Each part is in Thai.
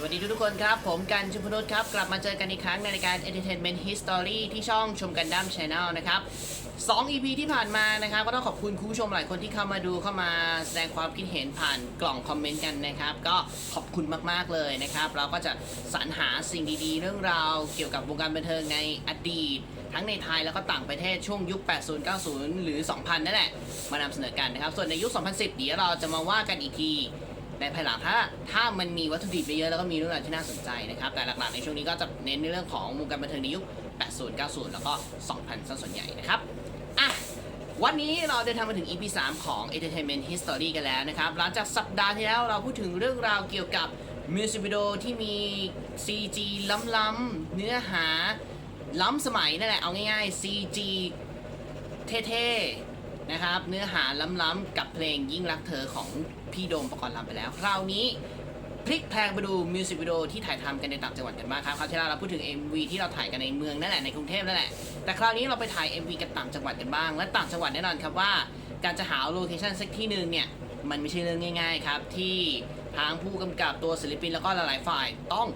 สวัสดีทุกๆคนครับ ผมกันชุมพนุษครับ กลับมาเจอกันอีกครั้งในรายการ Entertainment History ที่ช่องชมกันดั้ม Channel นะครับ2 EP ที่ผ่านมานะครับ ก็ต้องขอบคุณคุณผู้ชมหลายคนที่เข้ามาดูเข้ามาแสดงความคิดเห็นผ่านกล่องคอมเมนต์กันนะครับ ก็ขอบคุณมากๆเลยนะครับ เราก็จะสรรหาสิ่งดีๆ เรื่องราวเกี่ยวกับวงการบันเทิงในอดีต ทั้งในไทยแล้วก็ต่างประเทศช่วงยุค 80 90 หรือ 2000 นั่นแหละ มานำเสนอกันนะครับ ส่วนในยุค 2010 เดี๋ยวเราจะมาว่ากันอีกที ในภายหลังถ้าถ้ามันมีวัตถุดิบเยอะแล้วก็มีเรื่องราวที่น่าสนใจนะครับ แต่หลักๆในช่วงนี้ก็จะเน้นในเรื่องของวงการบันเทิงในยุค 80 90 แล้วก็ 2000ซะส่วนใหญ่นะครับอะวันนี้เราเดินทางมาถึง EP 3 ของ Entertainment History กันแล้วนะครับ หลังจากสัปดาห์ที่แล้วเราพูดถึงเรื่องราวเกี่ยวกับมิวสิกวิดีโอที่มี CG ล้ำๆเนื้อหาล้ำสมัยนั่นแหละเอาง่ายๆ CG เท่ๆ นะครับ เนื้อหาล้ำๆกับเพลงยิ่งรักเธอของพี่โดมประกรณ์ลำไปแล้ว คราวนี้พลิกแพลงไปดูมิวสิกวิดีโอที่ถ่ายทำกันในต่างจังหวัดกันบ้างครับคราวที่แล้วเราพูดถึง MV ที่เราถ่ายกันในเมืองนั่นแหละในกรุงเทพนั่นแหละแต่คราวนี้เราไปถ่าย MV กันต่างจังหวัดกันบ้าง และต่างจังหวัดแน่นอนครับว่า การจะหาโลเคชั่นสักที่หนึ่งเนี่ยมันไม่ใช่เรื่องง่าย ๆ ครับที่ทางผู้กำกับตัวศิลปินแล้วก็หลายๆฝ่ายต้อง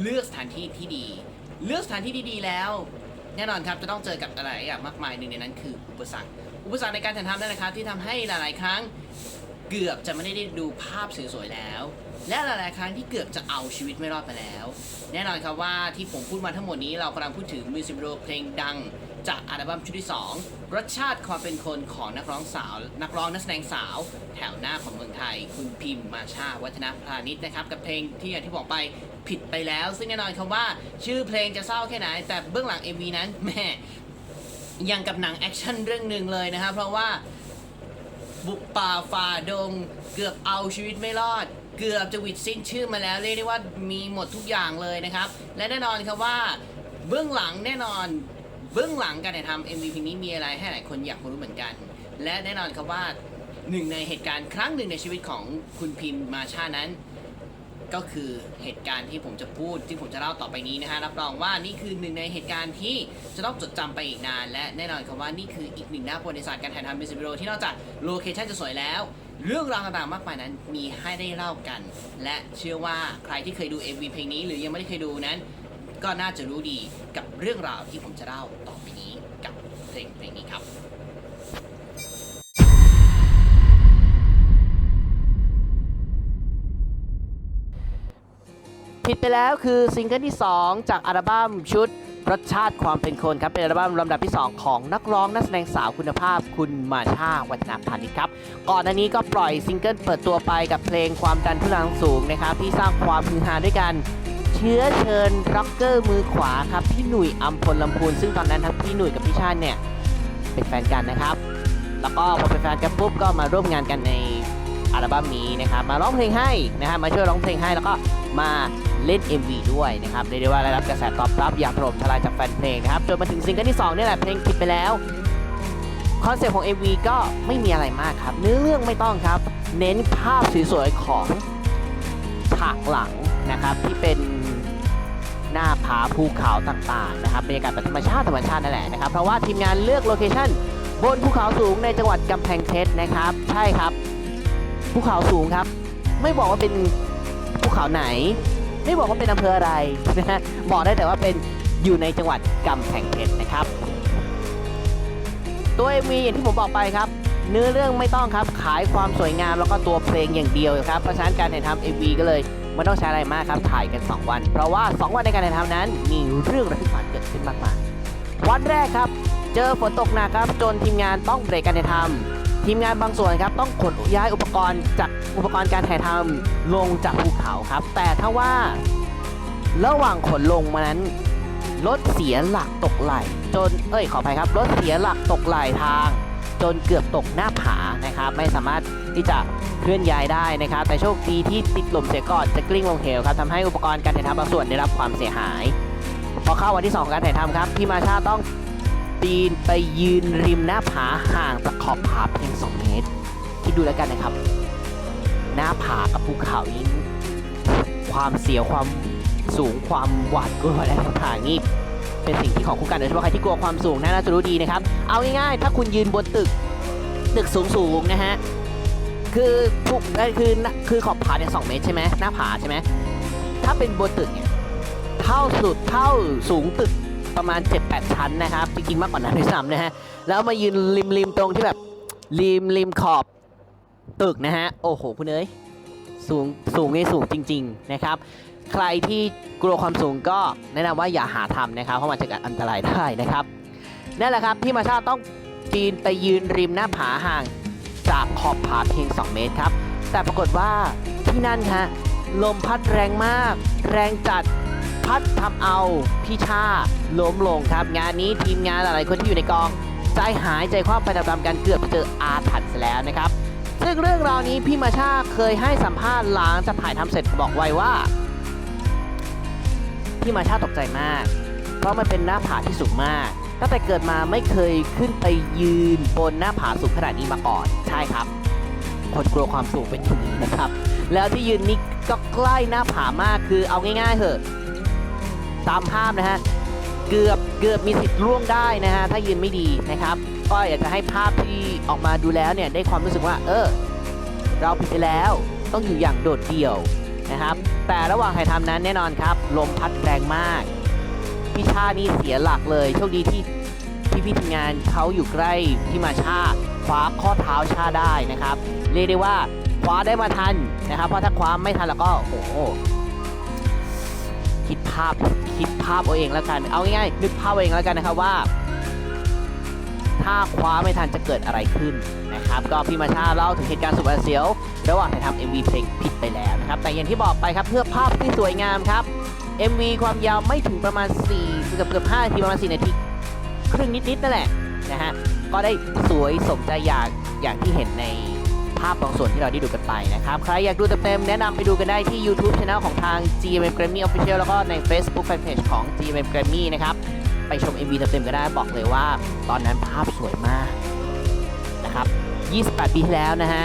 เลือกสถานที่ที่ดี เลือกสถานที่ที่ดีแล้ว แน่นอนครับจะต้องเจอกับอะไรอย่างมากมายหนึ่งในนั้นคืออุปสรรค อุปสรรคในการถ่ายทำนั่นแหละครับที่ทำให้หลาย ๆ ครั้งเกือบจะไม่ได้ดูภาพสวย ๆ แล้ว และหลาย ๆ ครั้งที่เกือบจะเอาชีวิตไม่รอดไปแล้ว แน่นอนครับว่าที่ผมพูดมาทั้งหมดนี้เรากำลังพูดถึงมิวสิกวิดีโอเพลงดัง จากอัลบั้มชุดที่ 2 รสชาติความเป็นคนของนักร้องสาว นักร้องนักแสดงสาว แถวหน้าของเมืองไทย คุณพิมพ์มาชาวัฒนพาณิชย์นะครับ กับเพลงที่อย่างที่บอกไปผิดไปแล้ว ซึ่งแน่นอนคำว่า ชื่อเพลงจะเศร้าแค่ไหน แต่เบื้องหลัง MV นั้นแห ม่ยังกับหนังแอคชั่นเรื่องหนึ่งเลยนะครับเพราะว่าบุกป่าฝ่าดง เกือบเอาชีวิตไม่รอด เกือบจะวิดสิ้นชื่อมาแล้วเรียกได้ว่ามีหมดทุกอย่างเลยนะครับ และแน่นอนครับว่าเบื้องหลังแน่นอนเบื้องหลังการถ่ายทำ MV เพลงนี้มีอะไรให้หลายคนอยากรู้เหมือนกัน และแน่นอนครับว่าหนึ่งในเหตุการณ์ครั้งหนึ่งในชีวิตของคุณพิมพ์มาชานั้น ก็คือเหตุการณ์ที่ผมจะพูดที่ผมจะเล่าต่อไปนี้นะฮะรับรองว่านี่คือหนึ่งในเหตุการณ์ที่จะต้องจดจำไปอีกนาน และแน่นอนครับว่านี่คืออีกหนึ่งหน้าประวัติศาสตร์การถ่ายทำมิวสิกวิดีโอที่นอกจากโลเคชั่นจะสวยแล้ว เรื่องราวต่างๆมากมายนั้นมีให้ได้เล่ากัน และเชื่อว่าใครที่เคยดู MV เพลงนี้ หรือยังไม่ได้เคยดูนั้น ก็น่าจะรู้ดีกับเรื่องราวที่ผมจะเล่าต่อไปนี้กับเพลงเพลงนี้ครับ ไปแล้วคือซิงเกิลที่ 2 จากอัลบั้มชุดรสชาติความเป็นคนครับเป็นอัลบั้มลำดับที่ 2 ของนักร้องนักแสดงสาวคุณภาพคุณมาชาวัฒนาพานิชครับ ก่อนหน้านี้ก็ปล่อยซิงเกิลเปิดตัวไปกับเพลงความดันทุลังสูงนะครับที่สร้างความฮือฮาด้วยกันเชื้อเชิญร็อกเกอร์มือขวาครับพี่หนุ่ยอัมพลลำพูนซึ่งตอนนั้นทั้งพี่หนุ่ยกับพี่ชาติเนี่ยเป็นแฟนกันนะครับ แล้วก็พอเป็นแฟนกันปุ๊บก็มาร่วมงานกันในอัลบั้มนี้นะครับมาร้องเพลงให้นะครับมาช่วยร้องเพลงให้แล้วก็มา เล่น MV ด้วยนะครับเรียกได้ว่าได้รับกระแสตอบรับอย่างถล่มทลายจากแฟนเพลงนะครับจนมาถึงซิงเกิลที่2นี่แหละเพลงผิดไปแล้วคอนเซ็ปต์ของ MV ก็ไม่มีอะไรมากครับ เนื้อเรื่องไม่ต้องครับ เน้นภาพสวยๆของฉากหลังนะครับที่เป็นหน้าผาภูเขาต่างๆนะครับบรรยากาศแบบธรรมชาติธรรมชาตินั่นแหละนะครับเพราะว่าทีมงานเลือกโลเคชั่นบนภูเขาสูงในจังหวัดกำแพงเพชรนะครับ ใช่ครับภูเขาสูงครับ ไม่บอกว่าเป็นภูเขาไหน ไม่บอกว่าเป็นอำเภออะไรนะฮะบอกได้แต่ว่าเป็นอยู่ในจังหวัดกำแพงเพชรนะครับ ตัว MV อย่างที่ผมบอกไปครับ เนื้อเรื่องไม่ต้องครับขายความสวยงามแล้วก็ตัวเพลงอย่างเดียวครับเพราะฉะนั้นการถ่ายทำ MV ก็เลยไม่ต้องใช้อะไรมากครับถ่ายกัน 2 วัน เพราะว่า 2 วันในการถ่ายทำนั้น มีเรื่องระทึกขวัญเกิดขึ้นมากมายวันแรกครับ เจอฝนตกหนักครับจนทีมงานต้องเบรกการถ่ายทำ ทีมงานบางส่วนครับต้องขนย้ายอุปกรณ์จากอุปกรณ์การถ่ายทำลงจากภูเขาครับ แต่ถ้าว่าระหว่างขนลงมานั้นรถเสียหลักตกไหลจนเอ้ยขออภัยครับรถเสียหลักตกไหลทาง จนเกือบตกหน้าผานะครับ ไม่สามารถที่จะเคลื่อนย้ายได้นะครับ แต่โชคดีที่ติดลมเสียก่อนจะกลิ้งลงเหวครับทำให้อุปกรณ์การถ่ายทำบางส่วนได้รับความเสียหาย พอเข้าวันที่2ของการถ่ายทำครับพี่มาชาต้อง ปีนไปยืนริมหน้าผาห่างจากขอบผาเพียง 2 เมตร คิดดูแล้วกันนะครับ หน้าผากับภูเขานี้ความเสียวความสูงความหวาดกลัวอะไรต่างๆนี่เป็นสิ่งที่ของคู่กันโดยเฉพาะใครที่กลัวความสูงน่าจะรู้ดีนะครับ เอาง่ายๆ ถ้าคุณยืนบนตึกตึกสูงๆนะฮะคือภูคือคือขอบผาเนี่ยสเมตรใช่ไหมหน้าผาใช่ไหมถ้าเป็นบนตึกเนี่ยเท่าสุดเท่าสูงตึก ประมาณ 7-8 ชั้นนะครับ จริงๆ มากกว่านั้นด้วยซ้ำนะฮะ แล้วมายืนริมริมตรงที่แบบริมริมขอบตึกนะฮะ โอ้โหคุณเอ้ยสูงสูงนี่สูงจริง ๆ นะครับ ใครที่กลัวความสูงก็แนะนำว่าอย่าหาทำนะครับ เพราะมันจะเกิดอันตรายได้นะครับนั่นแหละครับพี่มาชาต้องปีนไปยืนริมหน้าผาห่างจากขอบผาเพียง 2 เมตรครับ แต่ปรากฏว่าที่นั่นฮะลมพัดแรงมาก แรงจัด พัดทำเอาพี่ชาล้มลงครับ งานนี้ทีมงานหลายๆคนที่อยู่ในกอง ใจหายใจคว่ำไปตามๆกันเกือบเจออาถรรพ์ซะแล้วนะครับ ซึ่งเรื่องราวนี้พี่มาชาเคยให้สัมภาษณ์หลังจากถ่ายทำเสร็จบอกไว้ว่าพี่มาชาตกใจมาก เพราะมันเป็นหน้าผาที่สูงมาก ตั้งแต่เกิดมาไม่เคยขึ้นไปยืนบนหน้าผาสูงขนาดนี้มาก่อน ใช่ครับ คนกลัวความสูงเป็นอย่างนี้นะครับ แล้วที่ยืนนี้ก็ใกล้หน้าผามากคือเอาง่ายๆเถอะ ตามภาพนะฮะเกือบเกือบมีสิทธิ์ล่วงได้นะฮะถ้ายืนไม่ดีนะครับ ก็อยากจะให้ภาพที่ออกมาดูแล้วเนี่ยได้ความรู้สึกว่า เออ เราผิดไปแล้วต้องอยู่อย่างโดดเดี่ยวนะครับ แต่ระหว่างถ่ายทำนั้นแน่นอนครับ ลมพัดแรงมากพี่ชานี่เสียหลักเลยโชคดีที่พี่พี่ทีมงานเขาอยู่ใกล้พี่มาชาคว้าข้อเท้าชาได้นะครับ เรียกได้ว่าคว้าได้มาทันนะครับ เพราะถ้าคว้าไม่ทันแล้วก็โอ้โห คิดภาพคิดภาพเอาเองแล้วกัน เอาง่ายๆนึกภาพเอาเองแล้วกันนะครับว่า ถ้าคว้าไม่ทันจะเกิดอะไรขึ้นนะครับ ก็พี่มาชาเล่าถึงเหตุการณ์สุดเสียว ระหว่างถ่ายทำ MV เพลงผิดไปแล้วนะครับ แต่อย่างที่บอกไปครับเพื่อภาพที่สวยงามครับ MV ความยาวไม่ถึงประมาณ4เกือบเกือบ5นาทีประมาณ4นาทีครึ่งนิดๆนั่นแหละนะฮะก็ได้สวยสมใจอยากอย่างที่เห็นใน ภาพบางส่วนที่เราได้ดูกันไปนะครับ ใครอยากดูเต็มๆแนะนำไปดูกันได้ที่ YouTube Channel ของทาง GMM Grammy Official แล้วก็ใน Facebook Fanpage ของ GMM Grammy นะครับ ไปชม MV เต็มๆก็ได้บอกเลยว่า ตอนนั้นภาพสวยมากนะครับ 28 ปีที่แล้วนะฮะ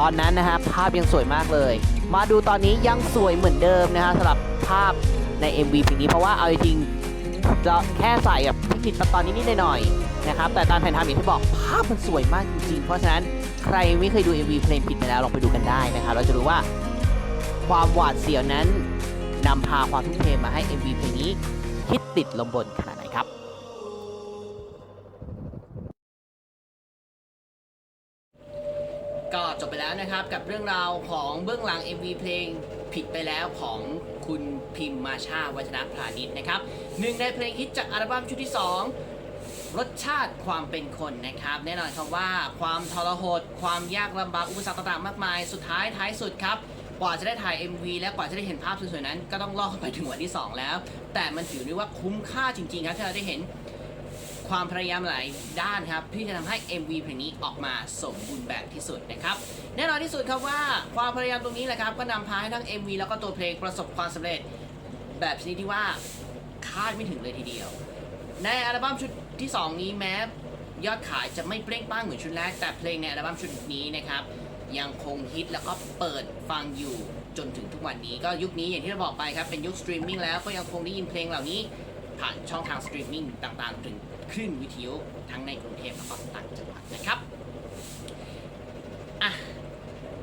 ตอนนั้นนะฮะภาพยังสวยมากเลย มาดูตอนนี้ยังสวยเหมือนเดิมนะฮะสำหรับภาพใน MV เพลงนี้เพราะว่าเอาจริงจะแค่ใส่แบบเทคนิคตัดตอนนิดหน่อยนะครับแต่ตอนถ่ายทำอย่างที่บอกภาพมันสวยมากจริงๆ เพราะฉะนั้น ใครไม่เคยดู MV เพลงผิดไปแล้วลองไปดูกันได้นะครับเราจะรู้ว่าความหวาดเสียวนั้นนำพาความทุ่มเทมาให้ MV เพลงนี้ฮิตติดลมบนขนาดไหนครับก็จบไปแล้วนะครับกับเรื่องราวของเบื้องหลัง MV เพลงผิดไปแล้วของคุณพิมมาชาวัฒนพานิชนะครับหนึ่งในเพลงฮิตจากอัลบั้มชุดที่ 2 รสชาติความเป็นคนนะครับแน่นอนครับว่าความทรหดความยากลำบากอุปสรรคต่างๆมากมาย สุดท้ายท้ายสุดครับกว่าจะได้ถ่าย MV และกว่าจะได้เห็นภาพสวยๆนั้น ก็ต้องล่อไปถึงวันที่ 2 แล้ว แต่มันถือได้ว่าคุ้มค่าจริงๆครับที่เราได้เห็นความพยายามหลายด้านครับที่จะทำให้ MV เพลงนี้ออกมาสมบูรณ์แบบที่สุดนะครับแน่นอนที่สุดครับว่าความพยายามตรงนี้แหละครับก็นำพาให้ทั้ง MV แล้วก็ตัวเพลงประสบความสำเร็จ แบบชนิดที่ว่าคาดไม่ถึงเลยทีเดียว ในอัลบั้มชุด ที่ 2 นี้แม้ยอดขายจะไม่เปรี้ยงป้างเหมือนชุดแรก แต่เพลงในอัลบั้มชุดนี้นะครับ ยังคงฮิตแล้วก็เปิดฟังอยู่จนถึงทุกวันนี้ก็ยุคนี้อย่างที่เราบอกไปครับ เป็นยุคสตรีมมิ่งแล้วก็ยังคงได้ยินเพลงเหล่านี้ ผ่านช่องทางสตรีมมิ่งต่างๆ ถึงคลื่นวิทยุทั้งในกรุงเทพและก็ต่างจังหวัดนะครับอะ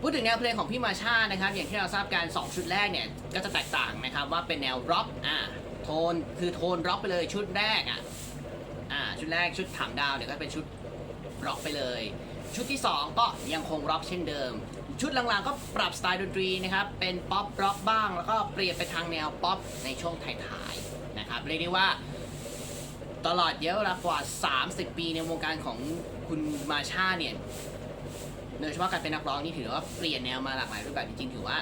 พูดถึงแนวเพลงของพี่มาชานะครับ อย่างที่เราทราบกัน 2 ชุดแรกเนี่ยก็จะแตกต่างนะครับว่าเป็นแนวร็อกอะโทนคือโทนร็อกไปเลยชุดแรกอะ ดแรกชุดถามดาวเนี่ยก็เป็นชุดร็อกไปเลย ชุดที่ 2 ก็ยังคงร็อกเช่นเดิม ชุดหลังๆก็ปรับสไตล์ดนตรีนะครับเป็นป๊อปร็อกบ้าง แล้วก็เปลี่ยนไปทางแนวป๊อปในช่วงท้ายๆนะครับเรียกได้ว่าตลอดเยอะเวลากว่า 30 ปีในวงการของคุณมาชาเนี่ยโดยเฉพาะการเป็นนักร้องนี่ถือว่าเปลี่ยนแนวมาหลากหลายรูปแบบจริงๆถือว่า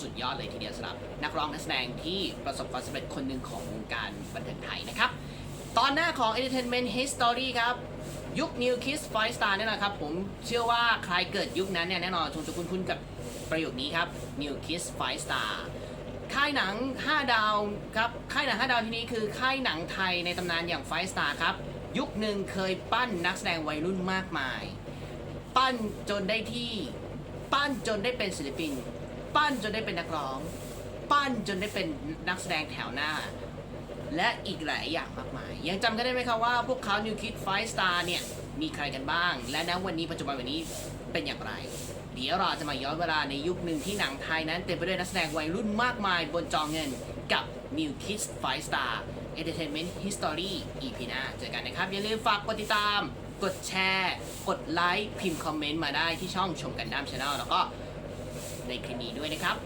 สุดยอดเลยทีเดียวสำหรับนักร้องนักแสดงที่ประสบความสำเร็จคนหนึ่งของวงการบันเทิงไทยนะครับ ตอนหน้าของ Entertainment History ครับ ยุค New Kids Five Star เนี่ยนะครับ ผมเชื่อว่าใครเกิดยุคนั้นเนี่ยแน่นอนคงจะคุ้นๆกับประโยคนี้ครับ New Kids Five Star ค่ายหนัง 5 ดาวครับ ค่ายหนัง 5 ดาวที่นี้คือค่ายหนังไทยในตำนานอย่าง Five Star ครับ ยุคหนึ่งเคยปั้นนักแสดงวัยรุ่นมากมาย ปั้นจนได้ที่ ปั้นจนได้เป็นศิลปิน ปั้นจนได้เป็นนักร้อง ปั้นจนได้เป็นนักแสดงแถวหน้า และอีกหลายอย่างมากมาย ยังจำกันได้ไหมครับว่าพวกเขา New Kid Five Star เนี่ย มีใครกันบ้าง และณวันนี้ปัจจุบันวันนี้เป็นอย่างไร เดี๋ยวเราจะมาย้อนเวลาในยุคหนึ่งที่หนังไทยนั้นเต็มไปด้วยนักแสดงวัยรุ่นมากมายบนจอเงินกับ New Kids Five Star Entertainment History EP หน้าเจอกันนะครับ อย่าลืมฝากกดติดตาม กดแชร์ กดไลค์ พิมพ์คอมเมนต์มาได้ที่ช่องชมกันด้ามช n แนลแล้วก็ในคลิปนี้ด้วยนะครับ